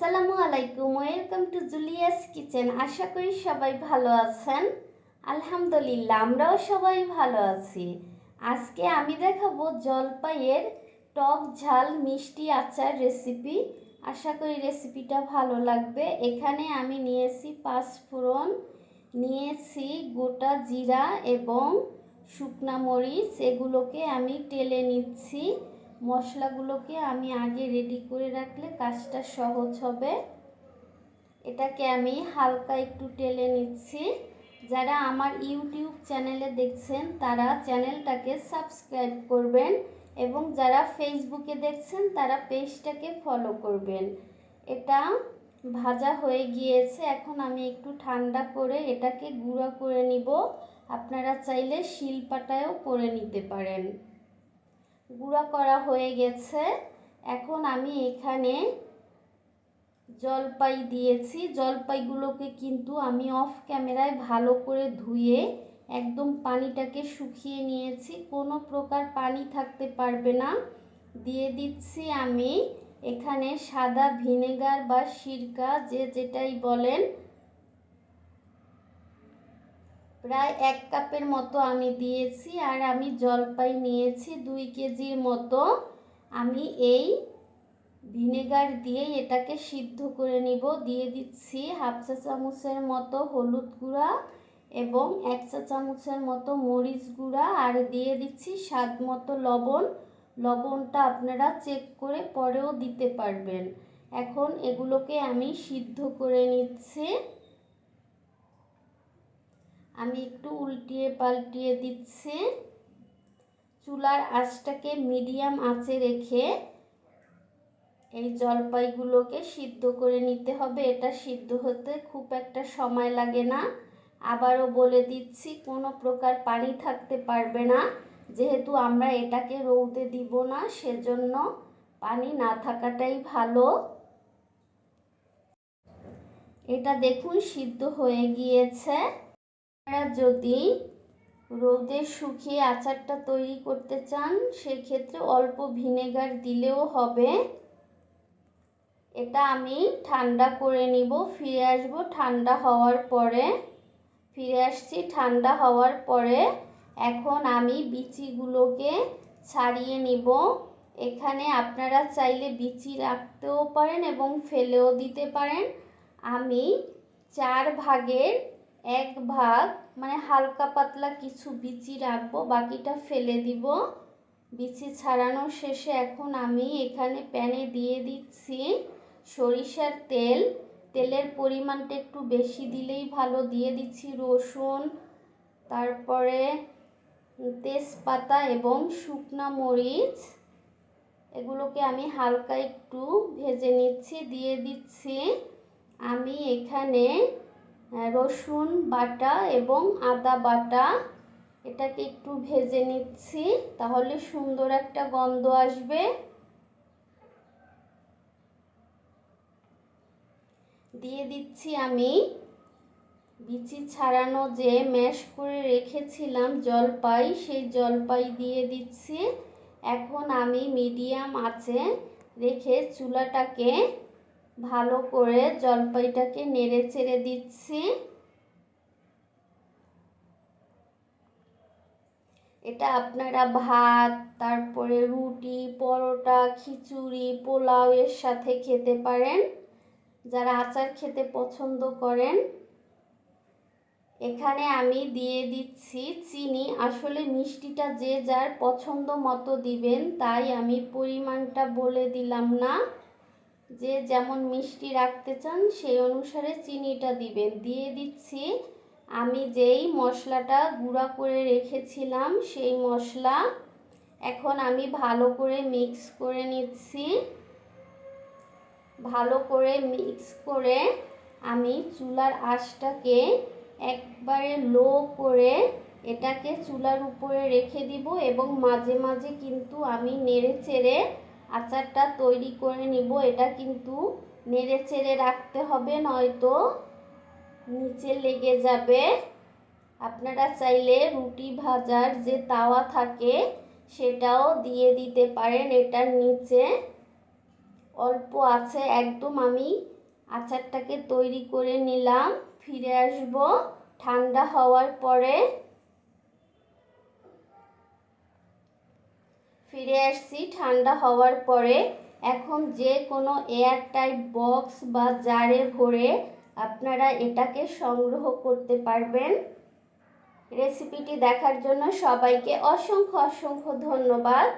আসসালামু আলাইকুম, welcome to Julius kitchen. আশা করি সবাই ভালো আছেন। আলহামদুলিল্লাহ, আমরাও সবাই ভালো আছি। আজকে আমি দেখাবো জলপাইয়ের টক ঝাল মিষ্টি আচার রেসিপি আশা করি রেসিপিটা ভালো লাগবে। এখানে আমি নিয়েছি পাঁচ পাঁচফোড়ন নিয়েছি গোটা জিরা এবং শুকনা মরিচ। এগুলোকে আমি টেলে নিচ্ছি। মশলাগুলোকে আমি আগে রেডি করে রাখলে কাজটা সহজ হবে। এটাকে আমি হালকা একটু টেলে নিচ্ছি। যারা আমার ইউটিউব চ্যানেলে দেখছেন, তারা চ্যানেলটাকে সাবস্ক্রাইব করবেন এবং যারা ফেসবুকে দেখছেন, তারা পেজটাকে ফলো করবেন। এটা ভাজা হয়ে গিয়েছে, এখন আমি একটু ঠান্ডা করে এটাকে গুঁড়া করে নিব। আপনারা চাইলে শিলপাটায়ও করে নিতে পারেন। গুঁড়া করা হয়ে গেছে। এখন আমি এখানে জলপাই দিয়েছি। জলপাইগুলোকে কিন্তু আমি অফ ক্যামেরায় ভালো করে ধুয়ে একদম পানিটাকে শুকিয়ে নিয়েছি। কোনো প্রকার পানি থাকতে পারবে না। দিয়ে দিচ্ছি আমি এখানে সাদা ভিনেগার বা সিরকা, যে যেটাই বলেন। প্রায় এক কাপের মতো আমি দিয়েছি আর আমি জলপাই নিয়েছি দুই কেজির মতো। আমি এই ভিনেগার দিয়ে এটাকে সিদ্ধ করে নিব। দিয়ে দিচ্ছি হাফ চা চামচের মতো হলুদ গুঁড়া এবং এক চা চামচের মতো মরিচ গুঁড়া আর দিয়ে দিচ্ছি স্বাদ মতো লবণ। লবণটা আপনারা চেক করে পরেও দিতে পারবেন। এখন এগুলোকে আমি সিদ্ধ করে নিচ্ছি। আমি একটু উল্টিয়ে পাল্টিয়ে দিচ্ছি। চুলার আঁচটাকে মিডিয়াম আঁচে রেখে এই জলপাইগুলোকে সিদ্ধ করে নিতে হবে। এটা সিদ্ধ হতে খুব একটা সময় লাগে না। আবারও বলে দিচ্ছি, কোনো প্রকার পানি থাকতে পারবে না। যেহেতু আমরা এটাকে রৌদে দিব না, সেজন্য পানি না থাকাটাই ভালো। এটা দেখুন সিদ্ধ হয়ে গিয়েছে। যদি রোদে শুকিয়ে আচারটা তৈরি করতে চান, সেক্ষেত্রে অল্প ভিনেগার দিলেও হবে। এটা আমি ঠান্ডা করে নিব। ফিরে আসব ঠান্ডা হওয়ার পরে। ফিরে আসছি ঠান্ডা হওয়ার পরে। এখন আমি বিচিগুলোকে ছাড়িয়ে নিব। এখানে আপনারা চাইলে বিচি রাখতেও পারেন এবং ফেলেও দিতে পারেন। আমি চার ভাগের এক ভাগ মানে হালকা পাতলা কিছু বিচি রাখব, বাকিটা ফেলে দিব। বিচি ছাড়ানোর শেষে এখন আমি এখানে প্যানে দিয়ে দিচ্ছি সরিষার তেল। তেলের পরিমাণটা একটু বেশি দিলেই ভালো, দিয়ে দিচ্ছি রসুন, তারপরে তেজপাতা এবং শুকনা মরিচ। এগুলোকে আমি হালকা একটু ভেজে নিচ্ছি, দিয়ে দিচ্ছি। আমি এখানে রসুন বাটা এবং আদা বাটা। এটাকে একটু ভেজে নিচ্ছি, তাহলে সুন্দর একটা গন্ধ আসবে। দিয়ে দিচ্ছি আমি বিচি ছাড়ানো যে ম্যাশ করে রেখেছিলাম জলপাই, সেই জলপাই দিয়ে দিচ্ছি। এখন আমি মিডিয়াম আছে রেখে চুলাটাকে ভালো করে জলপাইটাকে নেড়ে চেড়ে দিচ্ছি। এটা আপনারা ভাত, তারপরে রুটি, পরোটা, খিচুড়ি, পোলাও এর সাথে খেতে পারেন। যারা আচার খেতে পছন্দ করেন, এখানে আমি দিয়ে দিচ্ছি চিনি। আসলে মিষ্টিটা যে যার পছন্দ মতো দিবেন, তাই আমি পরিমাণটা বলে দিলাম না। যে যেমন মিষ্টি রাখতে চান, সেই অনুসারে চিনিটা দিবেন। দিয়ে দিচ্ছি, আমি যেই মশলাটা গুঁড়া করে রেখেছিলাম, সেই মশলা এখন আমি ভালো করে মিক্স করে নিচ্ছি। ভালো করে মিক্স করে আমি চুলার আঁচটাকে একবারে লো করে এটাকে চুলার উপরে রেখে দিব এবং মাঝে মাঝে কিন্তু আমি নেড়ে চেড়ে আচারটা তৈরি করে নিব, এটা কিন্তু নেড়ে চেড়ে রাখতে হবে, নয়তো নিচে লেগে যাবে। আপনারা চাইলে রুটি ভাজার যে তাওয়া থাকে, সেটাও দিয়ে দিতে পারেন এটার নিচে। অল্প আছে, একদম আমি আচারটাকে তৈরি করে নিলাম, ফিরে আসব। ঠান্ডা হওয়ার পরে ফিরে আসছি। ঠান্ডা হওয়ার পরে এখন যে কোনো এয়ার টাইট বক্স বা জারে ভরে আপনারা এটাকে সংগ্রহ করতে পারবেন। রেসিপিটি দেখার জন্য সবাইকে অসংখ্য অসংখ্য ধন্যবাদ।